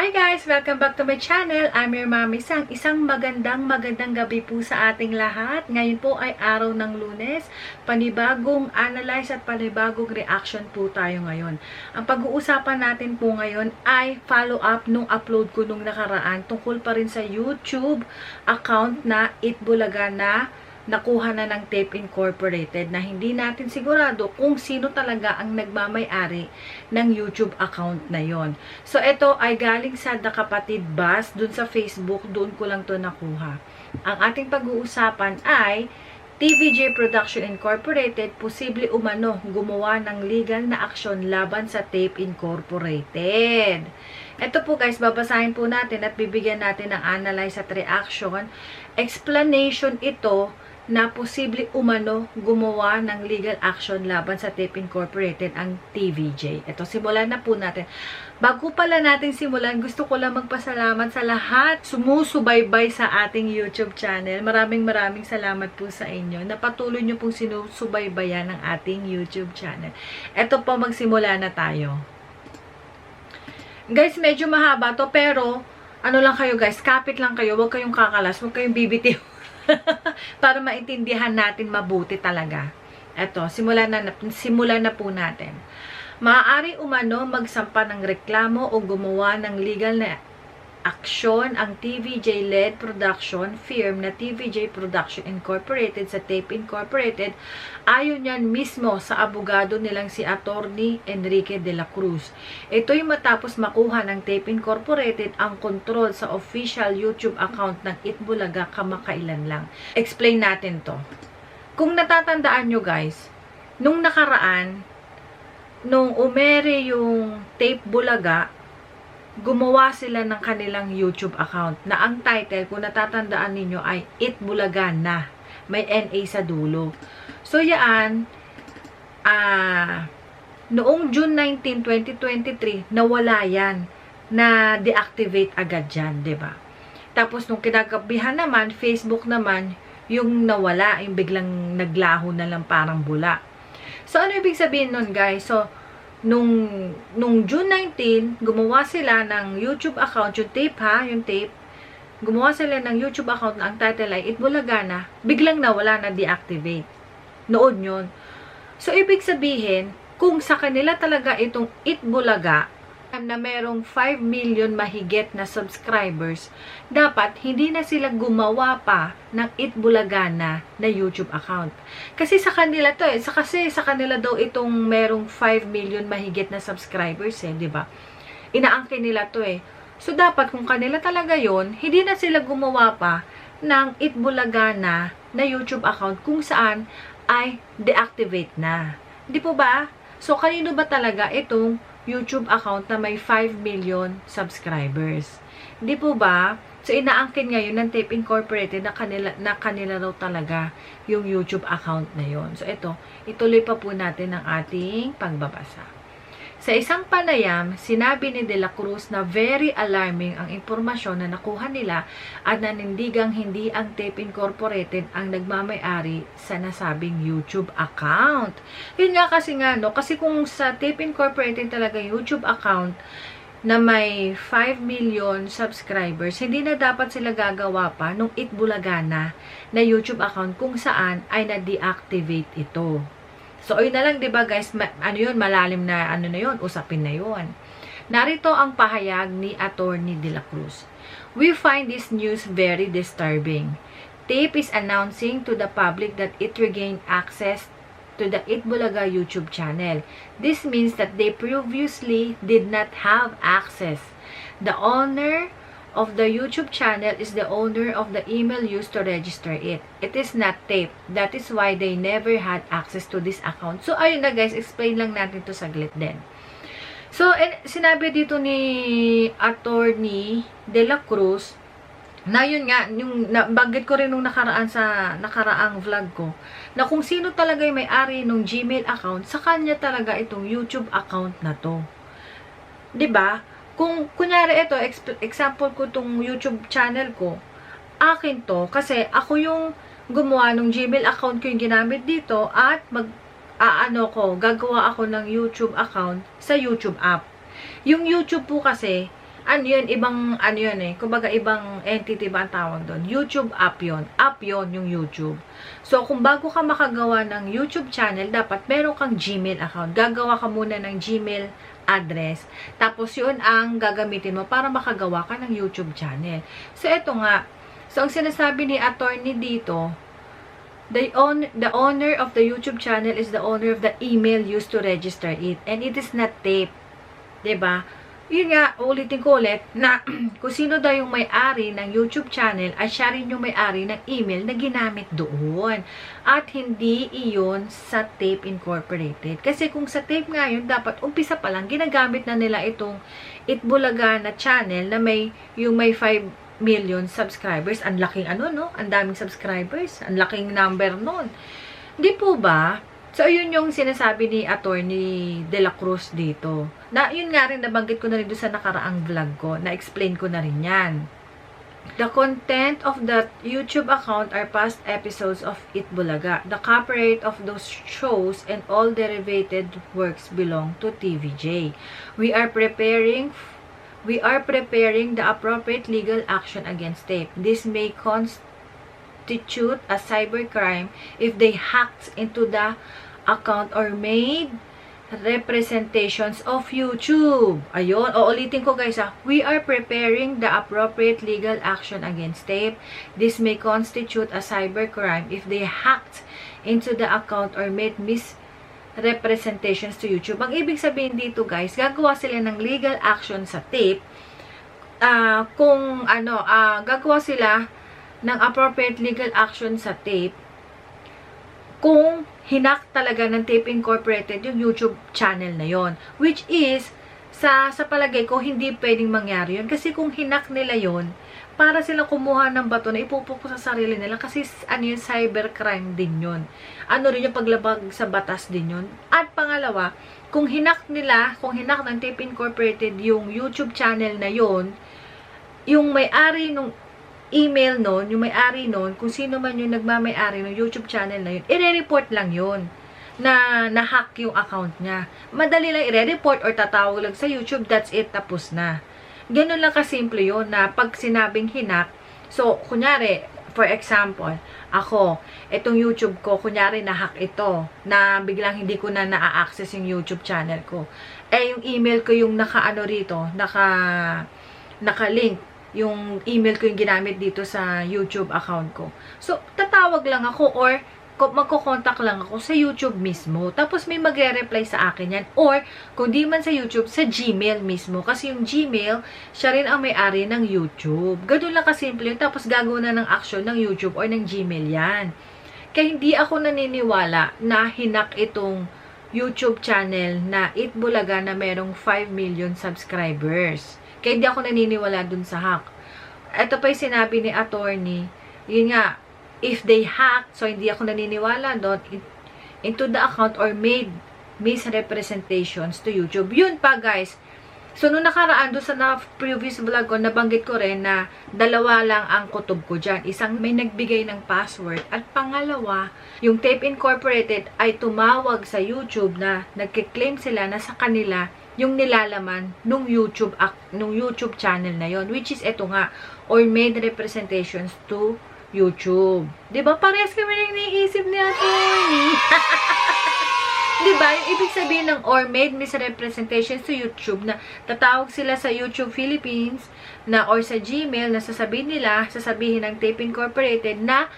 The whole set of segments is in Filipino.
Hi guys! Welcome back to my channel. I'm your Mami Sang. Isang magandang magandang gabi po sa ating lahat. Ngayon po ay araw ng lunes. Panibagong analyze at panibagong reaction po tayo ngayon. Ang pag-uusapan natin po ngayon ay follow-up nung upload ko nung nakaraan tungkol pa rin sa YouTube account na Itbulaga na nakuha na ng Tape Incorporated na hindi natin sigurado kung sino talaga ang nagmamay-ari ng YouTube account na yon. So, ito ay galing sa The Kapatid Bus, dun sa Facebook, doon ko lang to nakuha. Ang ating pag-uusapan ay TVJ Production Incorporated, posible umano gumawa ng legal na aksyon laban sa Tape Incorporated. Ito po guys, babasahin po natin at bibigyan natin ng analyze at reaction. Explanation ito na posible umano gumawa ng legal action laban sa Tape Incorporated ang TVJ. Ito, simulan na po natin. Bago pala natin simulan, gusto ko lang magpasalamat sa lahat sumusubaybay sa ating YouTube channel. Maraming maraming salamat po sa inyo. Napatuloy nyo pong sinusubaybayan ng ating YouTube channel. Ito po, magsimula na tayo. Guys, medyo mahaba to, pero ano lang kayo guys, kapit lang kayo, huwag kayong kakalas, huwag kayong bibitiw. para maintindihan natin mabuti talaga. Eto, simulan na, simulan na po natin. Maaari umano magsampa ng reklamo o gumawa ng legal na aksyon ang TVJ-led production firm na TVJ Production Incorporated sa Tape Incorporated ayon yan mismo sa abogado nilang si Attorney Enrique de la Cruz. Ito'y matapos makuha ng Tape Incorporated ang control sa official YouTube account ng Itbulaga kamakailan lang. Explain natin to. Kung natatandaan nyo guys, nung nakaraan, nung umere yung Tape Bulaga, gumawa sila ng kanilang YouTube account na ang title, kung natatandaan ninyo, ay It Bulaga na. May NA sa dulo. So, yan, ah, noong June 19, 2023, nawala yan na deactivate agad dyan, ba? Tapos, nung kinagabihan naman, Facebook naman, yung nawala, yung biglang naglaho na lang parang bula. So, ano ibig sabihin nun, guys? So, nung, nung June 19, gumawa sila ng YouTube account, yung tape ha, yung tape, gumawa sila ng YouTube account na ang title ay Itbulagana, biglang nawala na deactivate. Noon yun. So, ibig sabihin, kung sa kanila talaga itong Itbulaga, na merong 5 million mahigit na subscribers, dapat hindi na sila gumawa pa ng Itbulagana na YouTube account. Kasi sa kanila to eh, sa kasi sa kanila daw itong merong 5 million mahigit na subscribers eh, 'di ba? Inaangkin nila to eh. So dapat kung kanila talaga 'yon, hindi na sila gumawa pa ng Itbulagana na YouTube account kung saan ay deactivate na. Di po ba? So kanino ba talaga itong YouTube account na may 5 million subscribers. Di po ba? So, inaangkin ngayon ng Tape Incorporated na kanila, na kanila raw talaga yung YouTube account na yon. So, ito, ituloy pa po natin ang ating pagbabasa. Sa isang panayam, sinabi ni De La Cruz na very alarming ang impormasyon na nakuha nila at nanindigang hindi ang Tape Incorporated ang nagmamayari sa nasabing YouTube account. Yun nga kasi nga, no? Kasi kung sa Tape Incorporated talaga YouTube account na may 5 million subscribers, hindi na dapat sila gagawa pa nung Itbulagana na YouTube account kung saan ay na-deactivate ito. So, ayun na lang, 'di ba guys, ma- ano 'yun, malalim na ano na 'yun, usapin na 'yun. Narito ang pahayag ni Attorney De La Cruz. We find this news very disturbing. TAPE is announcing to the public that it regained access to the Itbulaga YouTube channel. This means that they previously did not have access. The owner of the YouTube channel is the owner of the email used to register it. It is not tape. That is why they never had access to this account. So, ayun na guys, explain lang natin to saglit din. So, and, sinabi dito ni attorney De La Cruz na yun nga, yung nabanggit ko rin nung nakaraan sa nakaraang vlog ko, na kung sino talaga yung may-ari ng Gmail account, sa kanya talaga itong YouTube account na to. ba? Kung, kunyari ito, example ko tong YouTube channel ko, akin to, kasi ako yung gumawa ng Gmail account ko yung ginamit dito, at mag, aano ko, gagawa ako ng YouTube account sa YouTube app. Yung YouTube po kasi, ano yun, ibang, ano yun eh, kumbaga ibang entity ba ang tawag doon? YouTube app yun. App yun yung YouTube. So, kung bago ka makagawa ng YouTube channel, dapat meron kang Gmail account. Gagawa ka muna ng Gmail address. Tapos, yun ang gagamitin mo para makagawa ka ng YouTube channel. So, eto nga. So, ang sinasabi ni attorney dito, The, own, the owner of the YouTube channel is the owner of the email used to register it. And it is not tape. ba? Yun nga, ulitin ko ulit, na kung sino daw yung may-ari ng YouTube channel, ay siya rin yung may-ari ng email na ginamit doon. At hindi iyon sa Tape Incorporated. Kasi kung sa Tape nga yun, dapat umpisa pa lang, ginagamit na nila itong Itbulaga na channel na may, yung may 5 million subscribers. Ang laking ano, no? Ang daming subscribers. Ang laking number nun. Di po ba? So, yun yung sinasabi ni Attorney De La Cruz dito. Na, yun nga rin, nabanggit ko na rin sa nakaraang vlog ko. Na-explain ko na rin yan. The content of the YouTube account are past episodes of Itbulaga. The copyright of those shows and all derivated works belong to TVJ. We are preparing we are preparing the appropriate legal action against tape. This may constitute a cybercrime if they hacked into the account or made representations of YouTube. Ayun, o ulitin ko guys ha. We are preparing the appropriate legal action against tape. This may constitute a cybercrime if they hacked into the account or made mis representations to YouTube. Ang ibig sabihin dito guys, gagawa sila ng legal action sa tape uh, kung ano, uh, gagawa sila ng appropriate legal action sa tape kung hinak talaga ng Tape Incorporated yung YouTube channel na yon which is sa sa palagay ko hindi pwedeng mangyari yun kasi kung hinak nila yon para sila kumuha ng bato na ipupok sa sarili nila kasi ano yun, cybercrime din yun. Ano rin yung paglabag sa batas din yun. At pangalawa, kung hinak nila, kung hinak ng Tape Incorporated yung YouTube channel na yon yung may-ari nung email nun, yung may-ari nun, kung sino man yung nagmamay-ari ng YouTube channel na yun, i-report lang yun na na-hack yung account niya. Madali lang i-report or tatawag lang sa YouTube, that's it, tapos na. Ganun lang kasimple yun na pag sinabing hinak, so, kunyari, for example, ako, itong YouTube ko, kunyari na-hack ito, na biglang hindi ko na na-access yung YouTube channel ko. Eh, yung email ko yung naka-ano rito, naka, naka-link, yung email ko yung ginamit dito sa YouTube account ko. So, tatawag lang ako or magko-contact lang ako sa YouTube mismo. Tapos may magre-reply sa akin yan. Or, kung di man sa YouTube, sa Gmail mismo. Kasi yung Gmail, siya rin ang may-ari ng YouTube. Ganun lang kasimple yun. Tapos gagawin na ng action ng YouTube or ng Gmail yan. Kaya hindi ako naniniwala na hinak itong YouTube channel na Itbulaga na merong 5 million subscribers. Kaya hindi ako naniniwala dun sa hack. Ito pa yung sinabi ni attorney, yun nga, if they hack, so hindi ako naniniwala doon, into the account or made misrepresentations to YouTube. Yun pa guys. So, nung nakaraan doon sa na previous vlog ko, nabanggit ko rin na dalawa lang ang kutob ko dyan. Isang may nagbigay ng password. At pangalawa, yung Tape Incorporated ay tumawag sa YouTube na nagkiklaim sila na sa kanila yung nilalaman nung YouTube nung YouTube channel na yon which is eto nga or made representations to YouTube. 'Di ba? Parehas kami nang iniisip ni Attorney. 'Di ba? Ibig sabihin ng or made misrepresentations to YouTube na tatawag sila sa YouTube Philippines na or sa Gmail na sasabihin nila, sasabihin ng Tape Incorporated na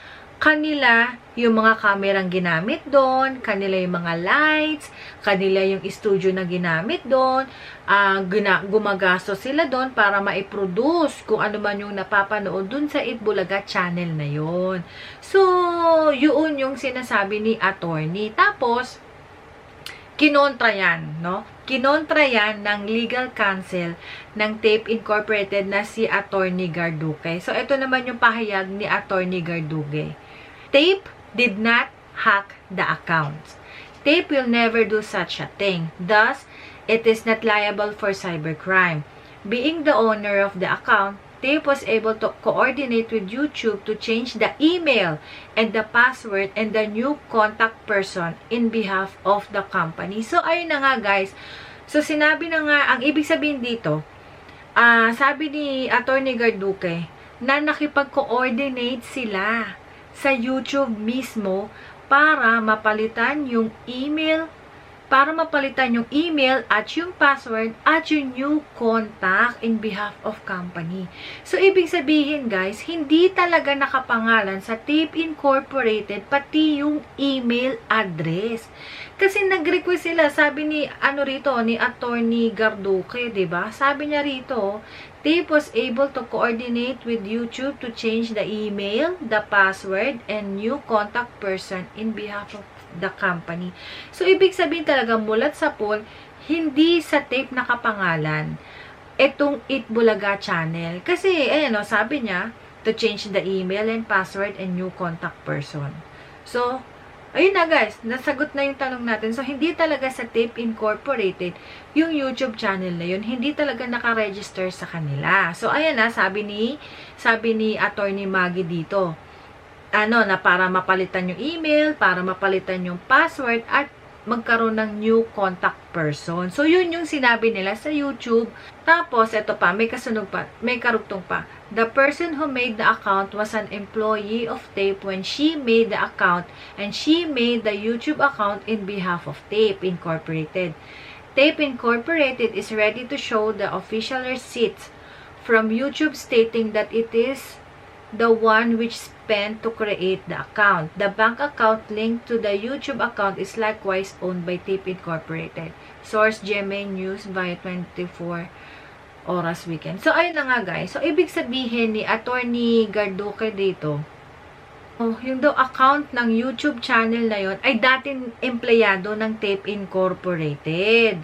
kanila yung mga kamerang ginamit doon, kanila yung mga lights, kanila yung studio na ginamit doon, uh, gina- gumagastos sila doon para ma-produce kung ano man yung napapanood doon sa Itbulaga channel na yon. So, yun yung sinasabi ni attorney. Tapos, kinontra yan, no? Kinontra yan ng legal counsel ng Tape Incorporated na si Attorney Garduque. So, ito naman yung pahayag ni Attorney Garduque. Tape did not hack the accounts. Tape will never do such a thing. Thus, it is not liable for cybercrime. Being the owner of the account, Tape was able to coordinate with YouTube to change the email and the password and the new contact person in behalf of the company. So, ayun na nga guys. So, sinabi na nga, ang ibig sabihin dito, ah sabi ni Attorney Garduque na nakipag-coordinate sila sa YouTube mismo para mapalitan yung email para mapalitan yung email at yung password at yung new contact in behalf of company. So, ibig sabihin guys, hindi talaga nakapangalan sa Tape Incorporated pati yung email address. Kasi nag-request sila, sabi ni, ano rito, ni Attorney Garduque, ba Sabi niya rito, Tape was able to coordinate with YouTube to change the email, the password, and new contact person in behalf of the company. So, ibig sabihin talaga mulat sa poll, hindi sa tape nakapangalan itong Itbulaga channel. Kasi, ayan o, sabi niya, to change the email and password and new contact person. So, ayun na guys, nasagot na yung tanong natin. So, hindi talaga sa Tape Incorporated yung YouTube channel na yun, hindi talaga naka-register sa kanila. So, ayan na, sabi ni, sabi ni Attorney Maggie dito, ano, na para mapalitan yung email, para mapalitan yung password, at magkaroon ng new contact person. So, yun yung sinabi nila sa YouTube. Tapos, ito pa, may kasunod pa, may karugtong pa. The person who made the account was an employee of Tape when she made the account and she made the YouTube account in behalf of Tape Incorporated. Tape Incorporated is ready to show the official receipts from YouTube stating that it is the one which spent to create the account. The bank account linked to the YouTube account is likewise owned by Tape Incorporated. Source GMA News via 24 Oras Weekend. So, ayun na nga guys. So, ibig sabihin ni Attorney Garduque dito, oh, yung daw account ng YouTube channel na yon ay dating empleyado ng Tape Incorporated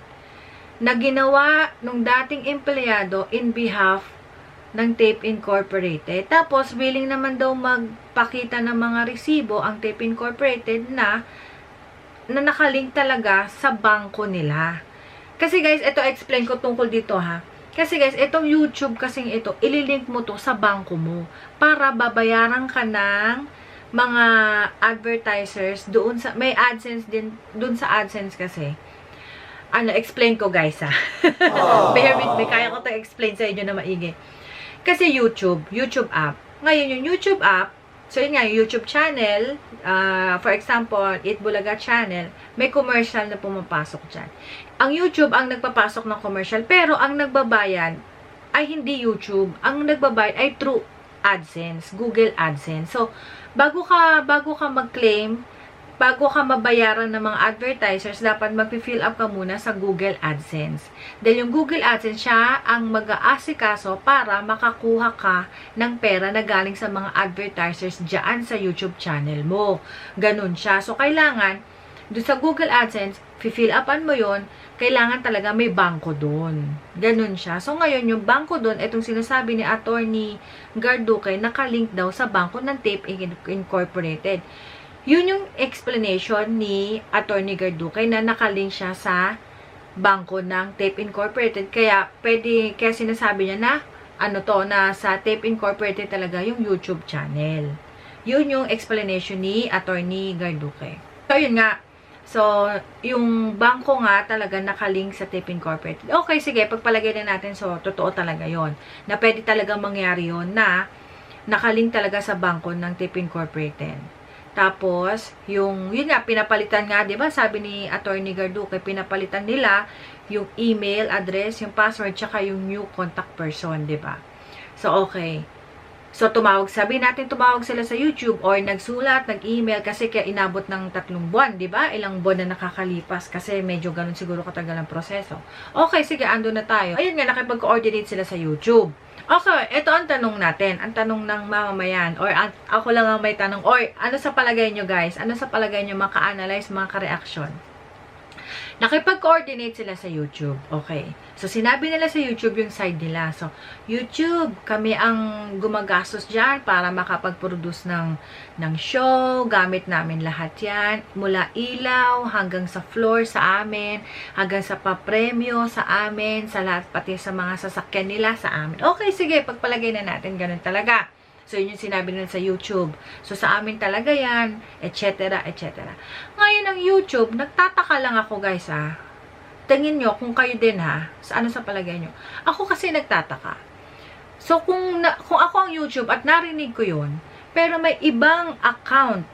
na ginawa nung dating empleyado in behalf ng Tape Incorporated. Tapos, willing naman daw magpakita ng mga resibo ang Tape Incorporated na na nakalink talaga sa bangko nila. Kasi guys, ito explain ko tungkol dito ha. Kasi guys, itong YouTube kasing ito, ililink mo to sa bangko mo para babayaran ka ng mga advertisers doon sa may AdSense din doon sa AdSense kasi. Ano, explain ko guys ha. Bear with me, kaya ko to explain sa inyo na maigi. Kasi YouTube, YouTube app. Ngayon, yung YouTube app, so yun nga, yung YouTube channel, uh, for example, Eat Bulaga channel, may commercial na pumapasok dyan. Ang YouTube ang nagpapasok ng commercial, pero ang nagbabayad ay hindi YouTube. Ang nagbabayad ay through AdSense, Google AdSense. So, bago ka, bago ka mag-claim, bago ka mabayaran ng mga advertisers, dapat mag-fill up ka muna sa Google AdSense. Dahil yung Google AdSense, siya ang mag-aasikaso para makakuha ka ng pera na galing sa mga advertisers dyan sa YouTube channel mo. Ganun siya. So, kailangan, doon sa Google AdSense, fill upan mo yon kailangan talaga may bangko doon. Ganun siya. So, ngayon, yung bangko doon, itong sinasabi ni Attorney Garduque, nakalink daw sa bangko ng Tape Incorporated. Yun yung explanation ni Attorney Garduque na nakalink siya sa bangko ng Tape Incorporated. Kaya, pwede, kaya sinasabi niya na, ano to, na sa Tape Incorporated talaga yung YouTube channel. Yun yung explanation ni Attorney Garduque. So, yun nga. So, yung bangko nga talaga nakalink sa Tape Incorporated. Okay, sige, pagpalagay na natin, so, totoo talaga yon Na pwede talaga mangyari yon na nakalink talaga sa bangko ng Tape Incorporated. Tapos, yung, yun nga, pinapalitan nga, di ba? Sabi ni Attorney Garduque, pinapalitan nila yung email address, yung password, tsaka yung new contact person, di ba? So, okay. So, tumawag, sabi natin tumawag sila sa YouTube or nagsulat, nag-email kasi kaya inabot ng tatlong buwan, di ba? Ilang buwan na nakakalipas kasi medyo ganun siguro katagal ang proseso. Okay, sige, ando na tayo. Ayun nga, nakipag-coordinate sila sa YouTube. Okay, ito ang tanong natin. Ang tanong ng mamamayan. Or ako lang ang may tanong. Or ano sa palagay nyo guys? Ano sa palagay nyo maka-analyze, mga ka-reaction? Nakipag-coordinate sila sa YouTube. Okay. So, sinabi nila sa YouTube yung side nila. So, YouTube, kami ang gumagastos dyan para makapag-produce ng, ng show. Gamit namin lahat yan. Mula ilaw hanggang sa floor sa amin. Hanggang sa papremyo sa amin. Sa lahat, pati sa mga sasakyan nila sa amin. Okay, sige. Pagpalagay na natin. Ganun talaga. So, yun yung sinabi nila sa YouTube. So, sa amin talaga yan, etc., etc. Ngayon, ang YouTube, nagtataka lang ako, guys, ah. tingin nyo, kung kayo din ha, sa ano sa palagay nyo. Ako kasi nagtataka. So, kung, na, kung ako ang YouTube at narinig ko yon pero may ibang account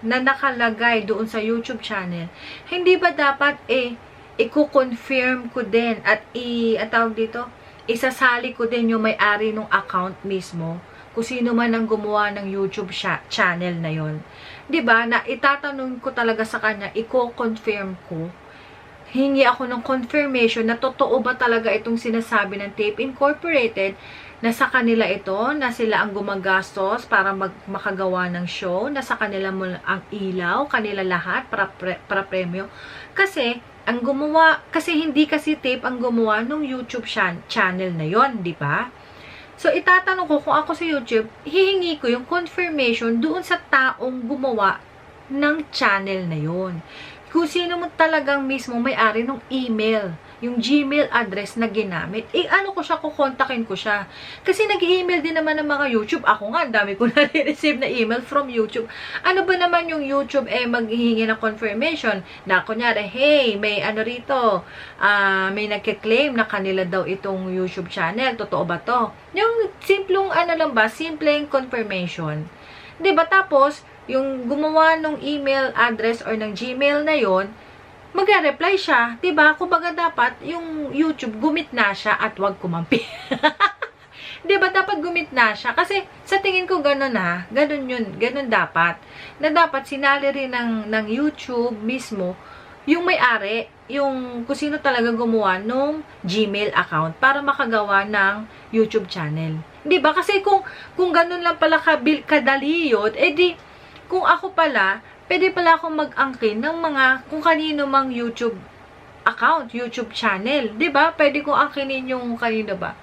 na nakalagay doon sa YouTube channel, hindi ba dapat eh, i-confirm ko din at i, at tawag dito, isasali ko din yung may-ari ng account mismo kung sino man ang gumawa ng YouTube channel na yon. 'Di ba? Na itatanong ko talaga sa kanya, i-confirm ko. Hingi ako ng confirmation na totoo ba talaga itong sinasabi ng Tape Incorporated na sa kanila ito, na sila ang gumagastos para mag makagawa ng show, na sa kanila ang ilaw, kanila lahat para, pre, para premyo. Kasi, ang gumawa, kasi hindi kasi tape ang gumawa ng YouTube channel na yon di ba? So, itatanong ko kung ako sa YouTube, hihingi ko yung confirmation doon sa taong gumawa ng channel na yon. Kung sino mo talagang mismo may-ari ng email, yung Gmail address na ginamit, eh ano ko siya, kukontakin ko siya. Kasi nag-email din naman ng mga YouTube. Ako nga, ang dami ko na-receive na email from YouTube. Ano ba naman yung YouTube eh maghihingi ng confirmation na kunyari, hey, may ano rito, uh, may nagke-claim na kanila daw itong YouTube channel. Totoo ba to? Yung simplong ano lang ba, simpleng confirmation. 'Di ba Tapos, yung gumawa ng email address or ng Gmail na yon magre-reply siya. 'Di ba? Kumbaga dapat yung YouTube gumit na siya at wag kumampi. ba dapat gumit na siya? Kasi sa tingin ko ganun ha, ganun 'yun, ganun dapat. Na dapat sinali rin ng ng YouTube mismo yung may-ari, yung kung sino talaga gumawa nung Gmail account para makagawa ng YouTube channel. 'Di ba? Kasi kung kung ganun lang pala kabil, kadali 'yun, edi kung ako pala pwede pala akong mag-angkin ng mga kung kanino mang YouTube account, YouTube channel. ba? Pwede ko angkinin yung kanino ba?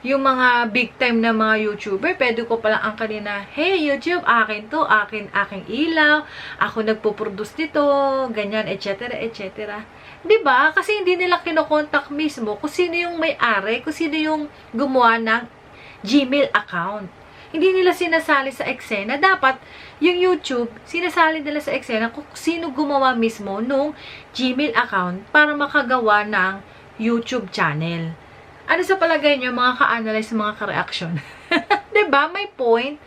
Yung mga big time na mga YouTuber, pwede ko pala angkinin na, hey YouTube, akin to, akin, aking ilaw, ako nagpo-produce nito, ganyan, etc. etc. 'Di ba? Kasi hindi nila kinokontak mismo kung sino yung may-ari, kung sino yung gumawa ng Gmail account hindi nila sinasali sa eksena. Dapat, yung YouTube, sinasali nila sa eksena kung sino gumawa mismo nung Gmail account para makagawa ng YouTube channel. Ano sa palagay nyo, mga ka-analyze, mga ka-reaction? ba diba? May point.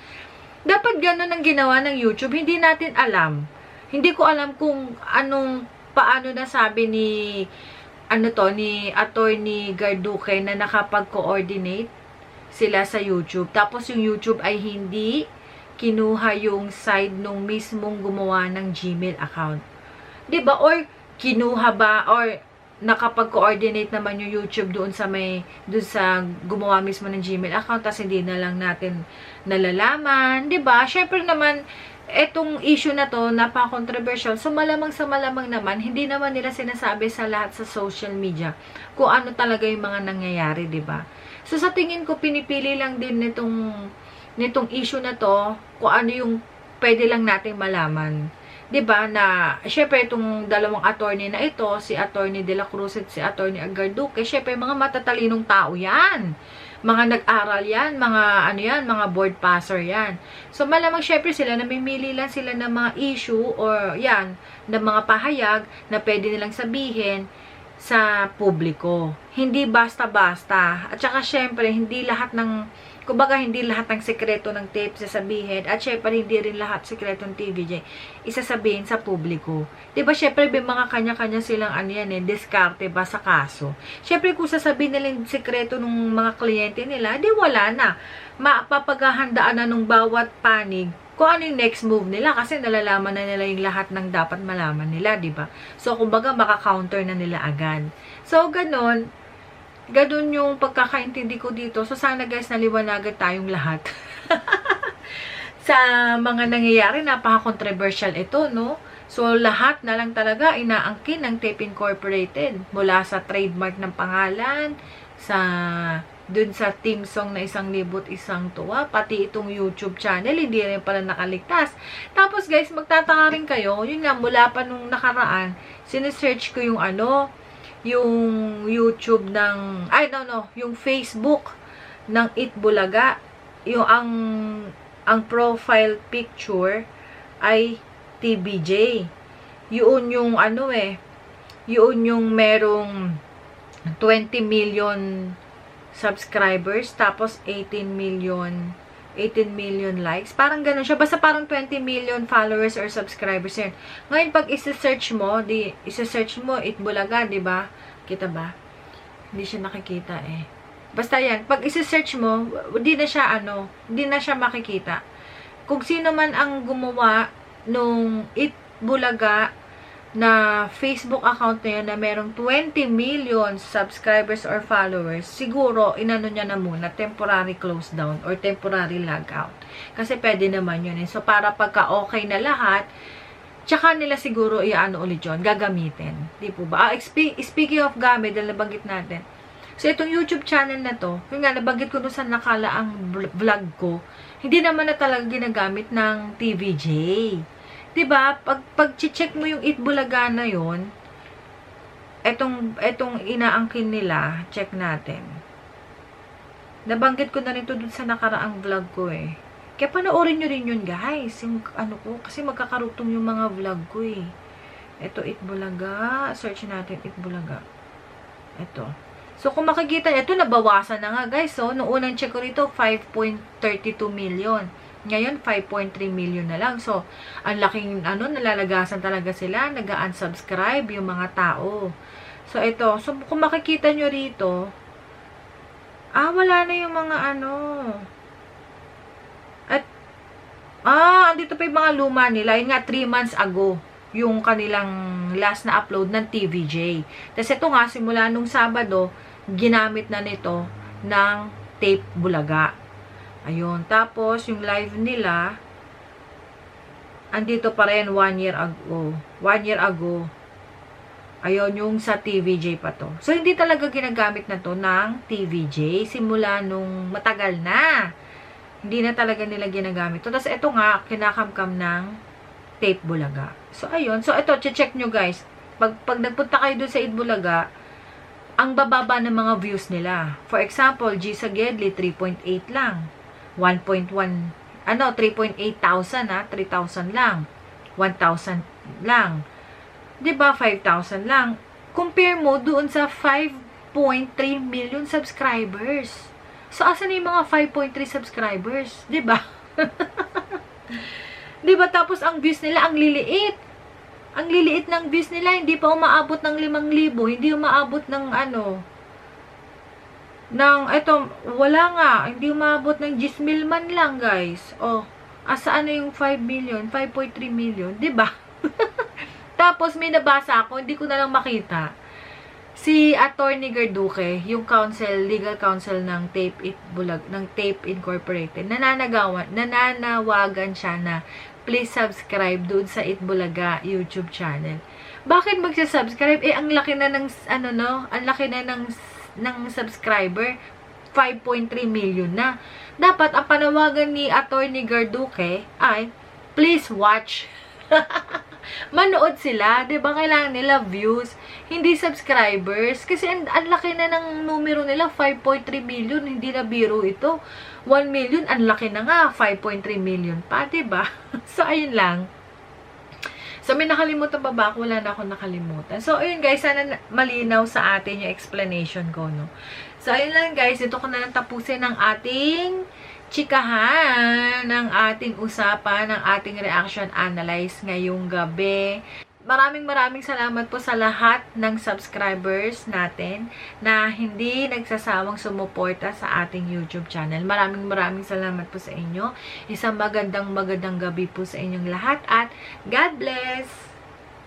Dapat ganun ang ginawa ng YouTube. Hindi natin alam. Hindi ko alam kung anong, paano nasabi ni, ano to, ni attorney Garduque na nakapag-coordinate sila sa YouTube. Tapos yung YouTube ay hindi kinuha yung side nung mismong gumawa ng Gmail account. 'Di ba? Or kinuha ba or nakapag-coordinate naman yung YouTube doon sa may doon sa gumawa mismo ng Gmail account tapos hindi na lang natin nalalaman, 'di ba? Syempre naman etong issue na to, napaka-controversial. So, malamang sa malamang naman, hindi naman nila sinasabi sa lahat sa social media kung ano talaga yung mga nangyayari, ba diba? So, sa tingin ko, pinipili lang din nitong, nitong issue na to, kung ano yung pwede lang nating malaman. 'di ba na syempre itong dalawang attorney na ito, si attorney De La Cruz at si attorney Agarduque, syempre mga matatalinong tao 'yan. Mga nag-aral 'yan, mga ano 'yan, mga board passer 'yan. So malamang syempre sila namimili lang sila ng mga issue or 'yan, ng mga pahayag na pwede nilang sabihin sa publiko. Hindi basta-basta. At saka syempre, hindi lahat ng, kumbaga hindi lahat ng sekreto ng tape sasabihin. At syempre, hindi rin lahat sekreto ng TVJ isasabihin sa publiko. Diba, syempre, may mga kanya-kanya silang ano yan eh, diskarte ba sa kaso. Syempre, kung sasabihin nila yung sekreto ng mga kliyente nila, di wala na. Mapapaghahandaan na nung bawat panig kung ano yung next move nila kasi nalalaman na nila yung lahat ng dapat malaman nila, 'di ba? So kumbaga maka-counter na nila agad. So ganun, ganun yung pagkakaintindi ko dito. So sana guys naliwanagan tayong lahat. sa mga nangyayari, napaka-controversial ito, no? So, lahat na lang talaga inaangkin ng Tape Incorporated. Mula sa trademark ng pangalan, sa dun sa team song na isang libot isang tuwa, pati itong YouTube channel, hindi rin pala nakaligtas. Tapos guys, magtataka rin kayo, yun nga, mula pa nung nakaraan, sinesearch ko yung ano, yung YouTube ng, I don't know, yung Facebook ng Itbulaga, yung ang, ang profile picture ay TBJ. Yun yung ano eh, yun yung merong 20 million subscribers, tapos 18 million 18 million likes. Parang ganun siya. Basta parang 20 million followers or subscribers yun. Ngayon, pag isi-search mo, di, isi-search mo, Itbulaga, di ba? Kita ba? Hindi siya nakikita eh. Basta yan, pag isi-search mo, di na siya ano, di na siya makikita. Kung sino man ang gumawa nung Itbulaga na Facebook account na yun na merong 20 million subscribers or followers, siguro, inano niya na muna, temporary close down or temporary log out. Kasi pwede naman yun eh. So, para pagka okay na lahat, tsaka nila siguro iano ulit yun, gagamitin. Di po ba? Ah, speaking of gamit, dahil nabanggit natin, So, itong YouTube channel na to, yung nga, nabanggit ko doon sa nakalaang vlog ko, hindi naman na talaga ginagamit ng TVJ. 'Di ba? Pag pag check mo yung Itbulaga na 'yon, etong etong inaangkin nila, check natin. Nabanggit ko na rin to dun sa nakaraang vlog ko eh. Kaya panoorin nyo rin yun guys. Yung ano ko, kasi magkakarutong yung mga vlog ko eh. Ito, Itbulaga. Search natin, Itbulaga. Ito. So, kung makikita ito nabawasan na nga guys. So, noong unang check ko rito, 5.32 million. Ngayon, 5.3 million na lang. So, ang laking, ano, nalalagasan talaga sila. nag-unsubscribe yung mga tao. So, ito. So, kung makikita nyo rito, ah, wala na yung mga, ano, at, ah, andito pa yung mga luma nila. Yun nga, 3 months ago yung kanilang last na upload ng TVJ. Tapos ito nga, simula nung Sabado, ginamit na nito ng tape bulaga. Ayun. Tapos, yung live nila, andito pa rin one year ago. One year ago. Ayun, yung sa TVJ pa to. So, hindi talaga ginagamit na to ng TVJ simula nung matagal na. Hindi na talaga nila ginagamit to. Tapos, ito nga, kinakamkam ng tape bulaga. So, ayun. So, ito, check nyo guys. Pag, pag nagpunta kayo dun sa Itbulaga, ang bababa ng mga views nila. For example, G sa Gedli, 3.8 lang. 1.1, ano, 3.8 thousand ha, 3,000 lang. 1,000 lang. ba 5,000 lang. Compare mo doon sa 5.3 million subscribers. So, asan yung mga 5.3 subscribers? ba? 'Di ba tapos ang views nila ang liliit. Ang liliit ng views nila, hindi pa umaabot ng 5,000, hindi umaabot ng ano, ng, eto, wala nga, hindi umabot ng 10 mil man lang, guys. Oh, asaan na yung 5 million, 5.3 million, ba? Tapos may nabasa ako, hindi ko na lang makita. Si Attorney Garduque, yung counsel, legal counsel ng Tape It Bulag, ng Tape Incorporated, nananagawan, nananawagan siya na please subscribe doon sa Itbulaga YouTube channel. Bakit magsa-subscribe? Eh, ang laki na ng, ano no, ang laki na ng ng subscriber, 5.3 million na. Dapat, ang panawagan ni Attorney Garduque ay, please watch. Manood sila, 'di ba? Kailangan nila views, hindi subscribers kasi ang, ang laki na ng numero nila, 5.3 million, hindi na biro ito. 1 million, ang laki na nga, 5.3 million pa, 'di ba? so ayun lang. So, may nakalimutan pa ba ako? Wala na akong nakalimutan. So, ayun guys, sana malinaw sa atin yung explanation ko, no? So, ayun lang guys, ito ko na lang tapusin ng ating chikahan, ng ating usapan, ng ating reaction analyze ngayong gabi. Maraming maraming salamat po sa lahat ng subscribers natin na hindi nagsasawang sumuporta sa ating YouTube channel. Maraming maraming salamat po sa inyo. Isang magandang magandang gabi po sa inyong lahat at God bless!